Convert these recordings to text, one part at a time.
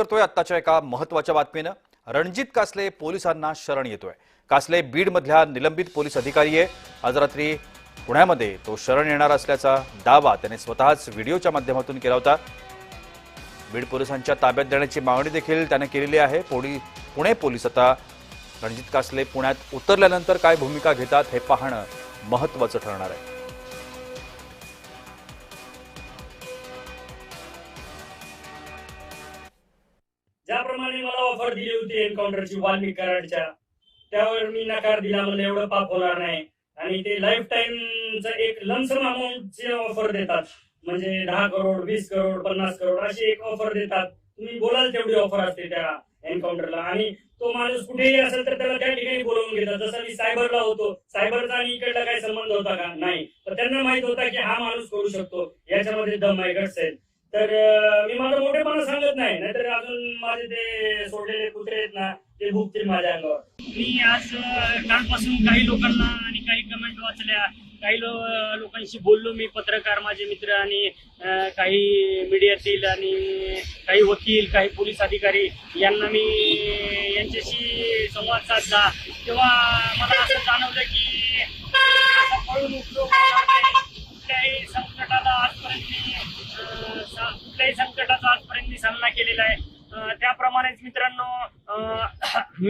करतोय आत्ताच्या एका महत्त्वाच्या बातमीनं. रणजित कासले पोलिसांना शरण येतोय. कासले बीडमधल्या निलंबित पोलीस अधिकारी आहे. आज रात्री पुण्यामध्ये तो शरण येणार असल्याचा दावा त्याने स्वतःच व्हिडिओच्या माध्यमातून केला होता. बीड पोलिसांच्या ताब्यात देण्याची मागणी देखील त्याने केलेली आहे. पोली पुणे पोलीस आता रणजित कासले पुण्यात उतरल्यानंतर काय भूमिका घेतात हे पाहणं महत्वाचं ठरणार आहे. ऑफर दिली होती एन्काउंटरची वाल्मिक कराडच्या. त्यावर मी नकार दिला मला एवढं पाप होणार नाही. आणि ते लाईफ टाईमचं एक लमसम अमाऊंटची ऑफर देतात. म्हणजे दहा करोड वीस करोड पन्नास करोड अशी एक ऑफर देतात. तुम्ही बोलाल तेवढी ऑफर असते त्या एन्काउंटरला. आणि तो माणूस कुठेही असेल तर त्याला त्या ठिकाणी बोलवून घेतात. जसं मी सायबरला होतो. सायबरचा आणि इकडला काही संबंध होता का? नाही. तर त्यांना माहीत होता की हा माणूस करू शकतो. याच्यामध्ये दम आहे गट्स तर मी माझा मोठेपणा सांगत नाही. नाहीतर अजून माझे ते सोडलेले कुत्रे आहेत ना ते भुकतील माझ्या अंगावर. मी आज कालपासून काही लोकांना आणि काही कमेंट वाचल्या. काही लो- लोकांशी बोललो मी पत्रकार माझे मित्र आणि काही मीडियातील आणि काही वकील काही पोलीस अधिकारी यांना मी यांच्याशी संवाद साधला. तेव्हा मला असं जाणवलं की आता पळून उपयोग होणार नाही. कुठल्याही संकटाला आजपर्यंत मी अं, सा- कुठल्याही संकटाचा आजपर्यंत केलेला आहे. त्याप्रमाणेच मित्रांनो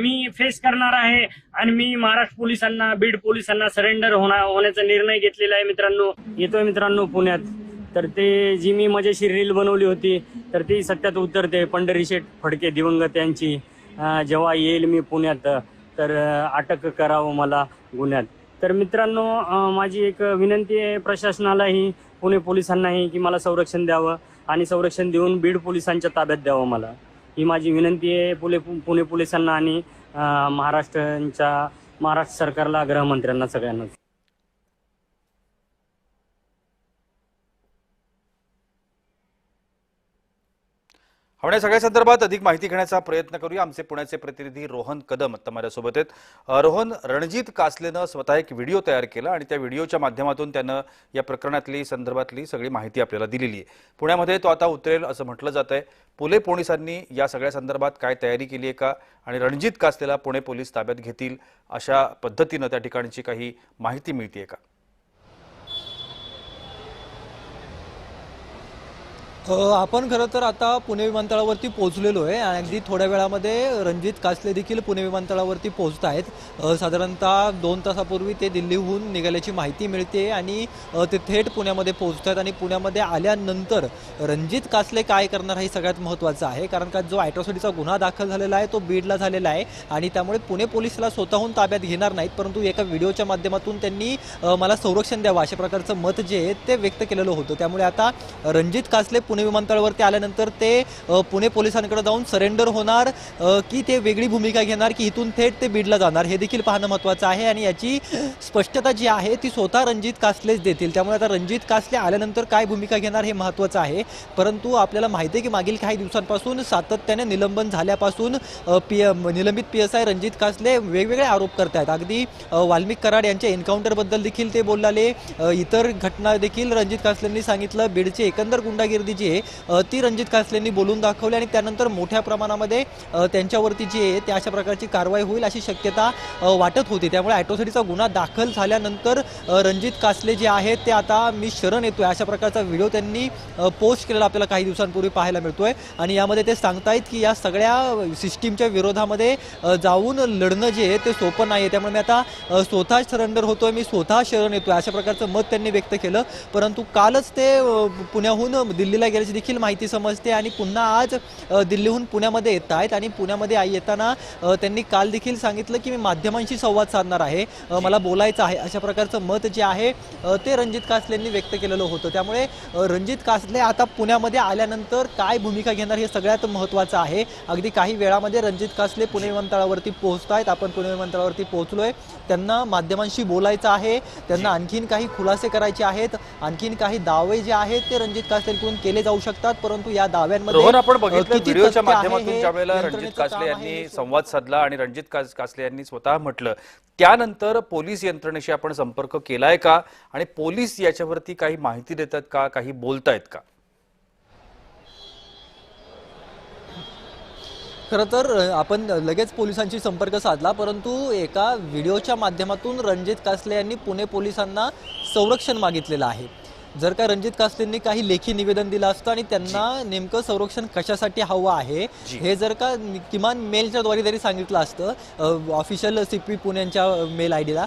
मी फेस करणार आहे आणि मी महाराष्ट्र पोलिसांना बीड पोलिसांना सरेंडर होणार होण्याचा निर्णय घेतलेला आहे मित्रांनो. येतोय मित्रांनो पुण्यात. तर ते जी मी मजेशीर रील बनवली होती तर ती सत्यात उतरते. पंढरी शेठ फडके दिवंगत यांची. जेव्हा येईल मी पुण्यात तर अटक करावं मला गुन्ह्यात. तर मित्रांनो माझी एक विनंती आहे प्रशासनालाही पुणे पोलिसांनाही की मला संरक्षण द्यावं. आणि संरक्षण देऊन बीड पोलिसांच्या ताब्यात द्यावं मला. ही माझी विनंती आहे पुणे पुणे पोलिसांना आणि महाराष्ट्रांच्या महाराष्ट्र सरकारला गृहमंत्र्यांना सगळ्यांना. आपण या सगळ्या संदर्भात अधिक माहिती घेण्याचा प्रयत्न करूया. आमचे पुण्याचे प्रतिनिधी रोहन कदम आता माझ्यासोबत आहेत. रोहन रणजित कासलेनं स्वतः एक व्हिडिओ तयार केला आणि त्या व्हिडिओच्या माध्यमातून त्यानं या प्रकरणातली संदर्भातली सगळी माहिती आपल्याला दिलेली आहे. पुण्यामध्ये तो आता उतरेल असं म्हटलं जात आहे पुणे पोलिसांनी या सगळ्या संदर्भात काय तयारी केली आहे का? आणि रणजित कासलेला पुणे पोलीस ताब्यात घेतील अशा पद्धतीनं त्या ठिकाणची काही माहिती मिळते का? आपण खरं तर आता पुणे विमानतळावरती पोहोचलेलो आहे आणि अगदी थोड्या वेळामध्ये रणजित कासले देखील पुणे विमानतळावरती पोहोचत आहेत. साधारणतः दोन तासापूर्वी ते दिल्लीहून निघाल्याची माहिती मिळते आणि ते थेट पुण्यामध्ये पोहोचत आहेत आणि पुण्यामध्ये आल्यानंतर रणजित कासले काय करणार हे सगळ्यात महत्त्वाचं आहे. कारण का जो ॲट्रॉसिटीचा गुन्हा दाखल झालेला आहे तो बीडला झालेला आहे आणि त्यामुळे पुणे पोलिसला स्वतःहून ताब्यात घेणार नाहीत. परंतु एका व्हिडिओच्या माध्यमातून त्यांनी मला संरक्षण द्यावं अशा प्रकारचं मत जे आहे ते व्यक्त केलेलं होतं. त्यामुळे आता रणजित कासले पुणे विमानतळावरती आल्यानंतर ते पुणे पोलिसांकडे जाऊन सरेंडर होणार की ते वेगळी भूमिका घेणार की इथून थेट ते बीडला जाणार हे देखील पाहणं महत्त्वाचं आहे आणि याची स्पष्टता जी आहे ती स्वतः रणजित कासलेच देतील. त्यामुळे आता रणजित कासले आल्यानंतर काय भूमिका घेणार हे महत्त्वाचं आहे. परंतु आपल्याला माहिती आहे की मागील काही दिवसांपासून सातत्याने निलंबन झाल्यापासून पी निलंबित P S I Ranjit Kasle वेगवेगळे आरोप करत आहेत अगदी वाल्मिक कराड यांच्या एन्काउंटरबद्दल देखील ते बोलले. इतर घटना देखील रणजित कासलेंनी सांगितलं. बीडची एकंदर गुंडागिर्दी म्हणजे, जी आहे ती रणजित कासलेंनी बोलून दाखवली आणि त्यानंतर मोठ्या प्रमाणामध्ये त्यांच्यावरती जी आहे ते अशा प्रकारची कारवाई होईल अशी शक्यता वाटत होती. त्यामुळे ॲटोसिटीचा गुन्हा दाखल झाल्यानंतर रणजित कासले जे आहेत ते आता मी शरण येतोय. अशा प्रकारचा व्हिडिओ त्यांनी पोस्ट केलेला आपल्याला काही दिवसांपूर्वी पाहायला मिळतोय. आणि यामध्ये ते सांगतायत की या सगळ्या सिस्टीमच्या विरोधामध्ये जाऊन लढणं जे आहे ते सोपं नाही आहे त्यामुळे मी आता स्वतः सरेंडर होतोय. मी स्वतः शरण येतोय. अशा प्रकारचं मत त्यांनी व्यक्त केलं. परंतु कालच ते पुण्याहून दिल्लीला गेल्याची देखील माहिती समजते. आणि पुन्हा आज दिल्लीहून पुण्यामध्ये येत आहेत. आणि पुण्यामध्ये आई येताना त्यांनी काल देखील सांगितलं की मी माध्यमांशी संवाद साधणार आहे. मला बोलायचं आहे. अशा प्रकारचं मत जे आहे ते रणजित कासलेंनी व्यक्त केलेलं होतं. त्यामुळे रणजित कासले आता पुण्यामध्ये आल्यानंतर काय भूमिका घेणार हे सगळ्यात महत्त्वाचं आहे. अगदी काही वेळामध्ये रणजित कासले पुणे विमानतळावरती पोहोचत आहेत आपण पुणे विमानतळावरती पोहोचलोय. त्यांना माध्यमांशी बोलायचं आहे. त्यांना आणखीन काही खुलासे करायचे आहेत. आणखीन काही दावे जे आहेत ते रणजित कासलेंकडून केले जाऊ शकतात परंतु या दाव्यांमध्ये रोहन आपण बघितलं व्हिडिओच्या माध्यमातून ज्या वेळेला रणजित कासले यांनी संवाद साधला आणि रणजित कास- कासले यांनी स्वतः म्हटलं त्यानंतर पोलीस यंत्रणेशी आपण संपर्क केलाय का? आणि पोलीस याच्यावरती काही माहिती देतात का? काही बोलतायत का? खरं तर आपण लगेच पोलिसांशी संपर्क साधला परंतु एका व्हिडिओच्या माध्यमातून रणजित कासले यांनी पुणे पोलिसांना संरक्षण मागितलेलं आहे. जर का रणजित कासलेंनी काही लेखी निवेदन दिलं असतं आणि त्यांना नेमकं संरक्षण कशासाठी हवं आहे. हे जर का किमान मेलच्या द्वारे जरी सांगितलं असतं ऑफिशियल सी पी पुण्याच्या मेल आय डीला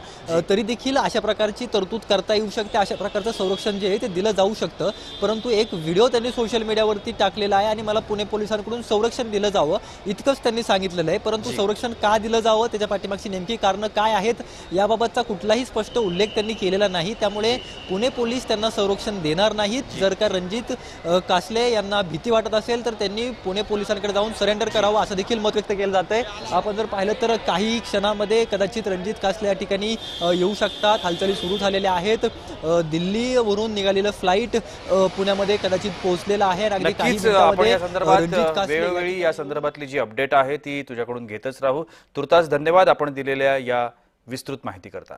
तरी देखील अशा प्रकारची तरतूद करता येऊ शकते अशा प्रकारचं संरक्षण जे आहे ते दिलं जाऊ शकतं. परंतु एक व्हिडिओ त्यांनी सोशल मीडियावरती टाकलेला आहे आणि मला पुणे पोलिसांकडून संरक्षण दिलं जावं इतकंच त्यांनी सांगितलेलं आहे. परंतु. संरक्षण का दिलं जावं त्याच्या पाठीमागची नेमकी कारणं काय आहेत याबाबतचा कुठलाही स्पष्ट उल्लेख त्यांनी केलेला नाही. त्यामुळे पुणे पोलीस त्यांना संरक्षण देणार नाहीत. जर का रणजित कासले यांना भीती वाटत असेल तर त्यांनी पुणे पोलिसांकडे जाऊन सरेंडर करावं असं देखील मत व्यक्त केलं जात आहे आपण जर पाहिलं तर काही क्षणामध्ये कदाचित रणजित कासले या ठिकाणी येऊ शकतात. हालचाली सुरू झालेल्या आहेत. दिल्लीवरून निघालेलं फ्लाईट पुण्यामध्ये कदाचित पोहोचलेलं आहे वेळोवेळी या संदर्भातली जी अपडेट आहे ती तुझ्याकडून घेतच राहू. तुर्तास धन्यवाद आपण दिलेल्या या विस्तृत माहिती करता